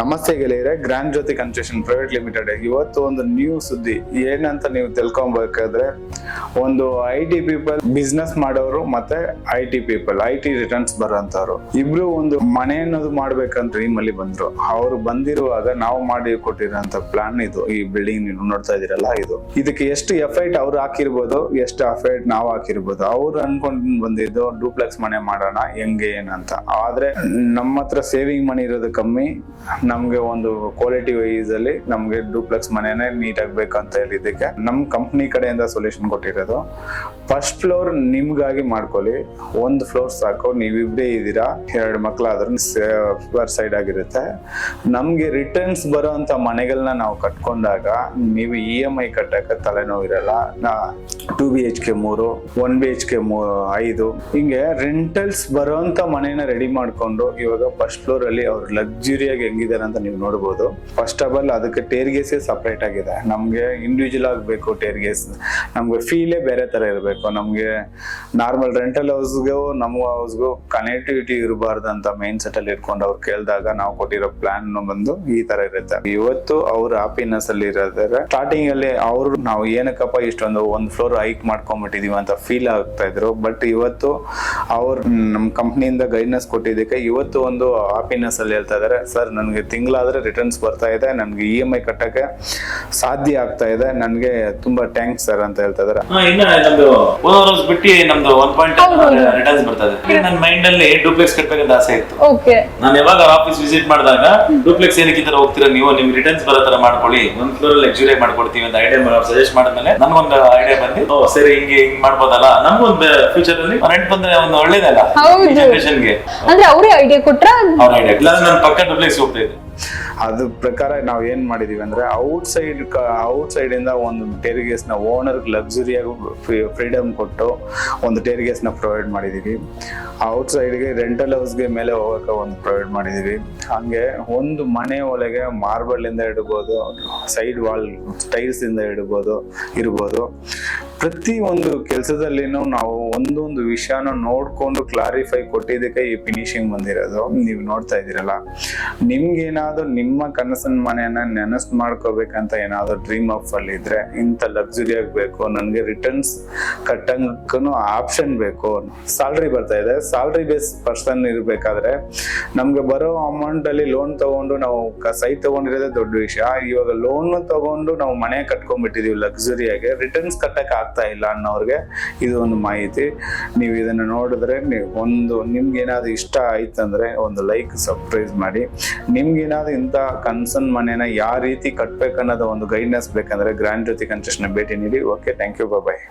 ನಮಸ್ತೆ ಗೆಳೆಯರೆ grand Jyothi construction private limited ಇವತ್ತು ಒಂದು ನ್ಯೂ ಸುದ್ದಿ. ಏನಂತ ನೀವು ತಿಳ್ಕೊಬೇಕಾದ್ರೆ ಒಂದು ಐ ಟಿ ಪೀಪಲ್ ಬಿಸ್ನೆಸ್ ಮಾಡೋರು ಮತ್ತೆ I T people I T returns ಬರೋಂಥವ್ರು ಇಬ್ರು ಒಂದು ಮನೆ ಅನ್ನೋದು ಮಾಡ್ಬೇಕಂತ ಡ್ರೀಮ್ ಅಲ್ಲಿ ಬಂದ್ರು. ಅವ್ರು ಬಂದಿರುವಾಗ ನಾವು ಮಾಡಿ ಕೊಟ್ಟಿರೋಂತ ಪ್ಲಾನ್ ಇದು. ಈ ಬಿಲ್ಡಿಂಗ್ ನೀವು ನೋಡ್ತಾ ಇದೀರಲ್ಲ ಇದು. ಇದಕ್ಕೆ ಎಷ್ಟು ಎಫೈಟ್ ಅವ್ರು ಹಾಕಿರ್ಬೋದು, ಎಷ್ಟು ಎಫೈಟ್ ನಾವು ಹಾಕಿರ್ಬೋದು. ಅವ್ರು ಅನ್ಕೊಂಡ್ ಬಂದಿದ್ದು ಡೂಪ್ಲೆಕ್ಸ್ ಮನೆ ಮಾಡೋಣ, ಹೆಂಗೆ ಏನಂತ ಆದ್ರೆ ನಮ್ಮ ಹತ್ರ ಸೇವಿಂಗ್ ಮನಿ ಇರೋದು ಕಮ್ಮಿ. ನಮ್ಗೆ ಒಂದು ಕ್ವಾಲಿಟಿ ವೈಸ್ ಅಲ್ಲಿ ನಮ್ಗೆ ಡೂಪ್ಲೆಕ್ಸ್ ಮನೆನೇ ಆಗ್ಬೇಕು ಅಂತ ಹೇಳಿದಕ್ಕೆ ನಮ್ ಕಂಪ್ನಿ ಕಡೆಯಿಂದ ಸೊಲ್ಯೂಷನ್ ಕೊಟ್ಟಿರೋದು. ಫಸ್ಟ್ ಫ್ಲೋರ್ ನಿಮ್ಗಾಗಿ ಮಾಡ್ಕೊಳ್ಳಿ. ಒಂದು ಫ್ಲೋರ್ ಸಾಕು. ನೀವಿಬ್ಬರೇ ಇದ್ದೀರಾ? ಎರಡು ಮಕ್ಕಳಾದ್ರೂ ಸೈಡ್ ಆಗಿರುತ್ತೆ. ನಮಗೆ ರಿಟರ್ನ್ಸ್ ಬರೋಂತ ಮನೆಗಳನ್ನ ನಾವು ಕಟ್ಕೊಂಡಾಗ ನೀವು ಇ ಎಂ ಐ ಕಟ್ಟಕ್ಕೆ ತಲೆನೋವಿರಲ್ಲ. ಇರಲ್ಲ ಟೂ ಬಿ ಎಚ್ ಕೆ ಮೂರು ಒನ್ ಬಿ ಎಚ್ ಕೆ ಐದು. ಹಿಂಗೆ ರೆಂಟಲ್ಸ್ ಬರೋಂತ ಮನೇನ ರೆಡಿ ಮಾಡಿಕೊಂಡು ಇವಾಗ ಫಸ್ಟ್ ಫ್ಲೋರ್ ಅಲ್ಲಿ ಅವ್ರು ಲಕ್ಸುರಿಯಾಗಿ ಹೆಂಗಿದ್ದಾರೆ ಅಂತ ನೀವು ನೋಡ್ಬೋದು. ಫಸ್ಟ್ ಆಫ್ ಆಲ್ ಅದಕ್ಕೆ ಟೇರ್ಗೇಸೇ ಸಪ್ರೇಟ್ ಆಗಿದೆ. ನಮಗೆ ಇಂಡಿವಿಜುವಲ್ ಆಗಬೇಕು ಟೇರ್ಗೇಸ್ ನಮ್ಗೆ ಫೀಲೇ ಬೇರೆ ತರ ಇರಬೇಕು. ನಮ್ಗೆ ನಾರ್ಮಲ್ ರೆಂಟಲ್ ಹೌಸ್ಗೂ ನಮ್ಮ ಹೌಸ್ಗೂ ಕನೆಕ್ಟಿವಿಟಿ ಇರಬಾರ್ದು ಅಂತ ಮೈಂಡ್ ಸೆಟ್ ಅಲ್ಲಿ ಇಟ್ಕೊಂಡು ಅವ್ರು ಕೇಳಿದಾಗ ನಾವು ಕೊಟ್ಟಿರೋ ಪ್ಲಾನ್ ಬಂದು ಈ ತರ ಇರುತ್ತೆ. ಇವತ್ತು ಅವ್ರ ಹ್ಯಾಪಿನೆಸ್ ಅಲ್ಲಿ ಇರೋದ್ರೆ ಸ್ಟಾರ್ಟಿಂಗ್ ಅಲ್ಲಿ ಅವರು ನಾವು ಏನಕ್ಕಪ್ಪ ಇಷ್ಟೊಂದು ಒಂದು ಫ್ಲೋರ್ ಹೈಕ್ ಮಾಡ್ಕೊಂಡ್ಬಿಟ್ಟಿದೀವಿ ಅಂತ ಫೀಲ್ ಆಗ್ತಾ ಇದ್ರು. ಬಟ್ ಇವತ್ತು ಅವ್ರು ನಮ್ಮ ಕಂಪ್ನಿಯಿಂದ ಗೈಡ್ನೆಸ್ ಕೊಟ್ಟಿದ್ದಕ್ಕೆ ಇವತ್ತು ಒಂದು ಹ್ಯಾಪಿನೆಸ್ ಅಲ್ಲಿ ಹೇಳ್ತಾ ಇದಾರೆ. ಸರ್ ನನಗೆ ತಿಂಗಳಾದ್ರೆ ರಿಟರ್ನ್ಸ್ ಬರ್ತಾ ಇದೆ. ನನಗೆ ಇ ಎಂ ಐ ಕಟ್ಟಕ್ಕೆ ಸಾಧ್ಯ ಆಗ್ತಾ ಇದೆ. ನನಗೆ ತುಂಬಾ ಥ್ಯಾಂಕ್ಸ್ ಸರ್ ಅಂತ ಹೇಳ್ತಾ ಇದಾರೆ. ಹಾ, ಇನ್ನ ನಮ್ದು ಓನರ್ ಹೌಸ್ ಬಿಟ್ಟು ನಮ್ದು ಒನ್ ಪಾಯಿಂಟ್ ರಿಟರ್ನ್ಸ್ ಬರ್ತದೆ. ನನ್ನ ಮೈಂಡ್ ಅಲ್ಲಿ ಡೂಪ್ಲೆಕ್ಸ್ ಕಟ್ಟಬೇಕಂತ ಆಸೆ ಇತ್ತು. ನಾನು ಯಾವಾಗ ಆಫೀಸ್ ವಿಸಿಟ್ ಮಾಡಿದಾಗ ಡೂಪ್ಲೆಕ್ಸ್ ಏನಕ್ಕೆ ತರ ಹೋಗ್ತೀರಾ ನೀವು ನಿಮ್ ರಿಟರ್ನ್ಸ್ ಬರೋ ತರ ಮಾಡ್ಕೊಳ್ಳಿ. ಒಂದ್ ಫ್ಲೋರ್ ಲಕ್ಸುರಿ ಮಾಡ್ಕೊಡ್ತೀವಿ ಅಂತ ಐಡಿಯಾ ಸಜೆಸ್ಟ್ ಮಾಡಿದ್ಮೇಲೆ ನನ್ಗೊಂದು ಐಡಿಯಾ ಬಂದಿ ಓ ಸರಿ ಹಿಂಗೆ ಹಿಂಗ್ ಮಾಡ್ಬೋದಲ್ಲ? ನಮ್ಗೊಂದು ಫ್ಯೂಚರ್ ಅಲ್ಲಿ ರೆಂಟ್ ಬಂದ್ರೆ ಒಂದು ಒಳ್ಳೇದಲ್ಲ. ಜನರೇಷನ್ಗೆ ಅಂದ್ರೆ ಅವರೇ ಐಡಿಯಾ ಕೊಟ್ರ? ಅವ್ರ ಐಡಿಯಾ ಇಲ್ಲ ನಾನು ಪಕ್ಕ ಡೂಪ್ಲೆಕ್ಸ್ ಹೋಗ್ತಾ ಇದ್ದೆ. ಅದ್ರ ಪ್ರಕಾರ ನಾವು ಏನ್ ಮಾಡಿದೀವಿ ಅಂದ್ರೆ ಔಟ್ ಸೈಡ್ ಔಟ್ ಸೈಡ್ ಇಂದ ಒಂದು ಟೇರಿಗೇಸ್ನ ಓನರ್ ಲಕ್ಸುರಿಯಾಗಿ ಫ್ರೀಡಮ್ ಕೊಟ್ಟು ಒಂದು ಟೇರಿಗೇಸ್ನ ಪ್ರೊವೈಡ್ ಮಾಡಿದೀವಿ. ಔಟ್ ಸೈಡ್ಗೆ ರೆಂಟಲ್ ಹೌಸ್ಗೆ ಮೇಲೆ ಹೋಗಕ ಒಂದು ಪ್ರೊವೈಡ್ ಮಾಡಿದೀವಿ. ಹಂಗೆ ಒಂದು ಮನೆ ಒಳಗೆ ಮಾರ್ಬಲ್ ಇಂದ ಇಡಬಹುದು ಸೈಡ್ ವಾಲ್ ಟೈಲ್ಸ್ ಇಂದ ಇಡಬಹುದು ಇರ್ಬೋದು. ಪ್ರತಿ ಒಂದು ಕೆಲಸದಲ್ಲಿನೂ ನಾವು ಒಂದೊಂದು ವಿಷಯನ ನೋಡ್ಕೊಂಡು ಕ್ಲಾರಿಫೈ ಕೊಟ್ಟಿದ್ದಕ್ಕೆ ಈ ಫಿನಿಶಿಂಗ್ ಬಂದಿರೋದು. ನೀವು ನೋಡ್ತಾ ಇದ್ದೀರಲ್ಲ. ನಿಮ್ಗೇನಾದ್ರೂ ನಿಮ್ಮ ಕನಸಿನ ಮನೆಯನ್ನ ನೆನಸ್ ಮಾಡ್ಕೋಬೇಕಂತ ಏನಾದ್ರೂ ಡ್ರೀಮ್ ಆಫ್ ಅಲ್ಲಿ ಇದ್ರೆ ಇಂಥ ಲಕ್ಸುರಿ ಆಗ್ಬೇಕು ನನಗೆ ರಿಟರ್ನ್ಸ್ ಕಟ್ಟಂಗೂ ಆಪ್ಷನ್ ಬೇಕು. ಸ್ಯಾಲ್ರಿ ಬರ್ತಾ ಇದೆ. ಸ್ಯಾಲ್ರಿ ಬೇಸ್ ಪರ್ಸನ್ ಇರಬೇಕಾದ್ರೆ ನಮ್ಗೆ ಬರೋ ಅಮೌಂಟ್ ಅಲ್ಲಿ ಲೋನ್ ತಗೊಂಡು ನಾವು ಸೈಟ್ ತಗೊಂಡಿರೋದೇ ದೊಡ್ಡ ವಿಷಯ. ಇವಾಗ ಲೋನ್ ತಗೊಂಡು ನಾವು ಮನೆ ಕಟ್ಕೊಂಡ್ಬಿಟ್ಟಿದೀವಿ ಲಕ್ಸುರಿಯಾಗಿ ರಿಟರ್ನ್ಸ್ ಕಟ್ಟಕ್ ಆಗ್ತಾ ಇಲ್ಲ ಅನ್ನೋರ್ಗೆ ಇದು ಒಂದು ಮಾಹಿತಿ. ನೀವು ಇದನ್ನ ನೋಡಿದ್ರೆ ನೀವು ಒಂದು ನಿಮ್ಗೆ ಏನಾದ್ರು ಇಷ್ಟ ಆಯ್ತಂದ್ರೆ ಒಂದು ಲೈಕ್ ಸರ್ಪ್ರೈಸ್ ಮಾಡಿ. ನಿಮ್ಗೆ ಏನಾದ್ರು ಇಂಥ ಕನ್ಸರ್ನ್ ಮನೆನ ಯಾವ ರೀತಿ ಕಟ್ಬೇಕನ್ನೋದು ಒಂದು ಗೈಡ್ನೆಸ್ ಬೇಕಂದ್ರೆ ಗ್ರ್ಯಾಂಡ್ ಜ್ಯೋತಿ ಕನ್ಸ್ಟ್ರಕ್ಷನ್ ಭೇಟಿ ನೀಡಿ. Okay thank you bye